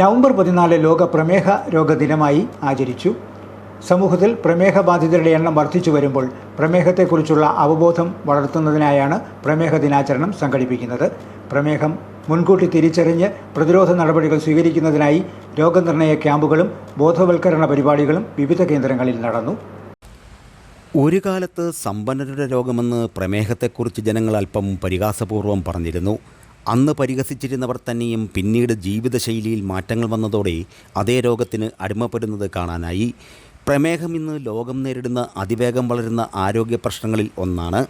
November പതിനാല് ലോക പ്രമേഹ രോഗ ദിനമായി ആചരിച്ചു. സമൂഹത്തിൽ പ്രമേഹ ബാധിതരുടെ എണ്ണം വർദ്ധിച്ചു വരുമ്പോൾ പ്രമേഹത്തെക്കുറിച്ചുള്ള അവബോധം വളർത്തുന്നതിനായാണ് പ്രമേഹ ദിനാചരണം സംഘടിപ്പിക്കുന്നത്. പ്രമേഹം മുൻകൂട്ടി തിരിച്ചറിഞ്ഞ് പ്രതിരോധ നടപടികൾ സ്വീകരിക്കുന്നതിനായി രോഗനിർണയ ക്യാമ്പുകളും ബോധവൽക്കരണ പരിപാടികളും വിവിധ കേന്ദ്രങ്ങളിൽ നടന്നു. ഒരു കാലത്ത് സമ്പന്നരുടെ രോഗമെന്ന് പ്രമേഹത്തെക്കുറിച്ച് ജനങ്ങൾ അല്പം പരിഹാസപൂർവം പറഞ്ഞിരുന്നു. അന്ന് പരിഹസിച്ചിരുന്നവർ തന്നെയും പിന്നീട് ജീവിതശൈലിയിൽ മാറ്റങ്ങൾ വന്നതോടെ അതേ രോഗത്തിന് അടിമപ്പെടുന്നത് കാണാനായി. പ്രമേഹം ഇന്ന് ലോകം നേരിടുന്ന അതിവേഗം വളരുന്ന ആരോഗ്യ പ്രശ്നങ്ങളിൽ ഒന്നാണ്.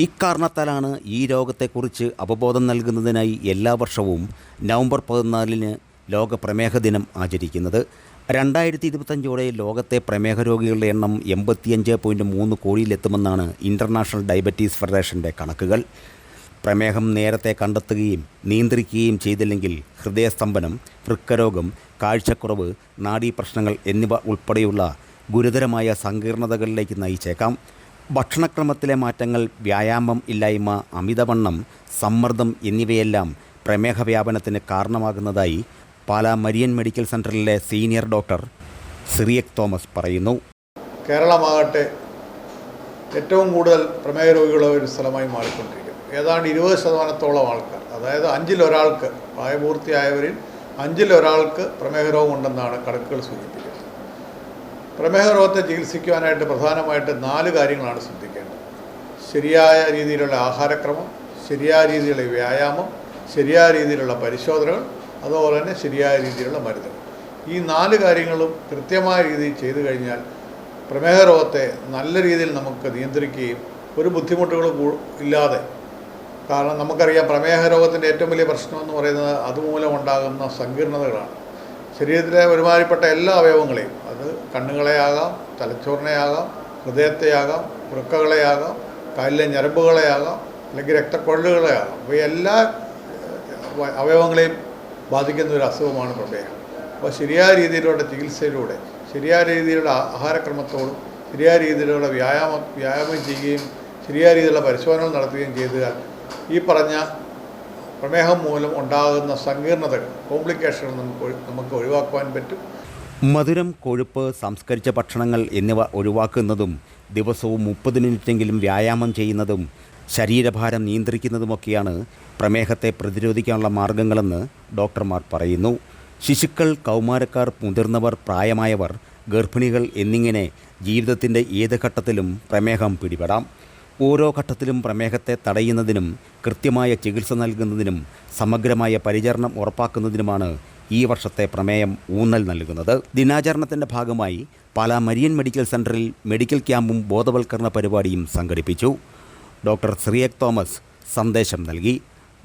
ഇക്കാരണത്താലാണ് ഈ രോഗത്തെക്കുറിച്ച് അവബോധം നൽകുന്നതിനായി എല്ലാ വർഷവും നവംബർ പതിനാലിന് ലോക പ്രമേഹ ദിനം ആചരിക്കുന്നത്. രണ്ടായിരത്തി ഇരുപത്തഞ്ചോടെ ലോകത്തെ പ്രമേഹ രോഗികളുടെ എണ്ണം എൺപത്തിയഞ്ച് പോയിന്റ് മൂന്ന് കോടിയിലെത്തുമെന്നാണ് ഇന്റർനാഷണൽ ഡയബറ്റീസ് ഫെഡറേഷന്റെ കണക്കുകൾ. പ്രമേഹം നേരത്തെ കണ്ടെത്തുകയും നിയന്ത്രിക്കുകയും ചെയ്തില്ലെങ്കിൽ ഹൃദയസ്തംഭനം വൃക്കരോഗം കാഴ്ചക്കുറവ് നാഡീപ്രശ്നങ്ങൾ എന്നിവ ഉൾപ്പെടെയുള്ള ഗുരുതരമായ സങ്കീർണതകളിലേക്ക് നയിച്ചേക്കാം. ഭക്ഷണക്രമത്തിലെ മാറ്റങ്ങൾ വ്യായാമം ഇല്ലായ്മ അമിതവണ്ണം സമ്മർദ്ദം എന്നിവയെല്ലാം പ്രമേഹ വ്യാപനത്തിന് കാരണമാകുന്നതായി പാലാ മരിയൻ മെഡിക്കൽ സെന്ററിലെ സീനിയർ ഡോക്ടർ സിറിയക് തോമസ് പറയുന്നു. കേരളമാകട്ടെ ഏറ്റവും കൂടുതൽ പ്രമേഹ രോഗികളുള്ള ഒരു സ്ഥലമായി മാറിക്കൊണ്ടിരിക്കുന്നു. ഏതാണ്ട് ഇരുപത് ശതമാനത്തോളം ആൾക്കാർ. അതായത് അഞ്ചിലൊരാൾക്ക് പ്രായപൂർത്തിയായവരിൽ അഞ്ചിലൊരാൾക്ക് പ്രമേഹ രോഗം ഉണ്ടെന്നാണ് കണക്കുകൾ സൂചിപ്പിക്കുന്നത്. പ്രമേഹ രോഗത്തെ ചികിത്സിക്കുവാനായിട്ട് പ്രധാനമായിട്ട് നാല് കാര്യങ്ങളാണ് ശ്രദ്ധിക്കേണ്ടത്. ശരിയായ രീതിയിലുള്ള ആഹാരക്രമം ശരിയായ രീതിയിലുള്ള വ്യായാമം ശരിയായ രീതിയിലുള്ള പരിശോധനകൾ അതുപോലെ തന്നെ ശരിയായ രീതിയിലുള്ള മരുന്നുകൾ. ഈ നാല് കാര്യങ്ങളും കൃത്യമായ രീതിയിൽ ചെയ്തു കഴിഞ്ഞാൽ പ്രമേഹ രോഗത്തെ നല്ല രീതിയിൽ നമുക്ക് നിയന്ത്രിക്കുകയും ഒരു ബുദ്ധിമുട്ടുകളും ഇല്ലാതെ കാരണം നമുക്കറിയാം പ്രമേഹ രോഗത്തിന്റെ ഏറ്റവും വലിയ പ്രശ്നം എന്ന് പറയുന്നത് അതുമൂലം ഉണ്ടാകുന്ന സങ്കീർണതകളാണ്. ശരീരത്തിലെ ഒരുമാതിരിപ്പെട്ട എല്ലാ അവയവങ്ങളെയും അത് കണ്ണുകളെയാകാം തലച്ചോറിനെയാകാം ഹൃദയത്തെയാകാം വൃക്കകളെയാകാം കാലിലെ ഞരമ്പുകളെയാകാം അല്ലെങ്കിൽ രക്തക്കൊഴലുകളെയാകാം. അപ്പോൾ എല്ലാ അവയവങ്ങളെയും ബാധിക്കുന്ന ഒരു അസുഖമാണ് പ്രമേഹം. അപ്പോൾ ശരിയായ രീതിയിലുള്ള ചികിത്സയിലൂടെ ശരിയായ രീതിയിലുള്ള ആഹാരക്രമത്തോടും ശരിയായ രീതിയിലുള്ള വ്യായാമം വ്യായാമം ചെയ്യുകയും ശരിയായ രീതിയിലുള്ള പരിശോധനകൾ നടത്തുകയും ചെയ്താൽ ഈ പറഞ്ഞ പ്രമേഹം മൂലം ഉണ്ടാകുന്ന സങ്കീർണതകൾ കോംപ്ലിക്കേഷനുകൾ നമുക്ക് നമുക്ക് ഒഴിവാക്കുവാൻ പറ്റും. മധുരം കൊഴുപ്പ് സംസ്കരിച്ച ഭക്ഷണങ്ങൾ എന്നിവ ഒഴിവാക്കുന്നതും ദിവസവും മുപ്പത് മിനിറ്റെങ്കിലും വ്യായാമം ചെയ്യുന്നതും ശരീരഭാരം നിയന്ത്രിക്കുന്നതുമൊക്കെയാണ് പ്രമേഹത്തെ പ്രതിരോധിക്കാനുള്ള മാർഗങ്ങളെന്ന് ഡോക്ടർമാർ പറയുന്നു. ശിശുക്കൾ കൗമാരക്കാർ മുതിർന്നവർ പ്രായമായവർ ഗർഭിണികൾ എന്നിങ്ങനെ ജീവിതത്തിന്റെ ഏത് ഘട്ടത്തിലും പ്രമേഹം പിടിപെടാം. ഓരോ ഘട്ടത്തിലും പ്രമേഹത്തെ തടയുന്നതിനും കൃത്യമായ ചികിത്സ നൽകുന്നതിനും സമഗ്രമായ പരിചരണം ഉറപ്പാക്കുന്നതിനുമാണ് ഈ വർഷത്തെ പ്രമേയം ഊന്നൽ നൽകുന്നത്. ദിനാചരണത്തിന്റെ ഭാഗമായി പാലാ മരിയൻ മെഡിക്കൽ സെന്ററിൽ മെഡിക്കൽ ക്യാമ്പും ബോധവൽക്കരണ പരിപാടിയും സംഘടിപ്പിച്ചു. ഡോക്ടർ ശ്രീയക് തോമസ് സന്ദേശം നൽകി.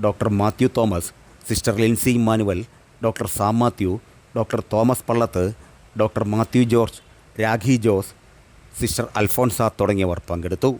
Doctor Mathew Thomas sister Lincy Emmanuel doctor Sam Mathew doctor Thomas Pallath doctor Mathew George Rakhi Jose sister Alphonsa തുടങ്ങിയവർ പങ്കെടുത്തു.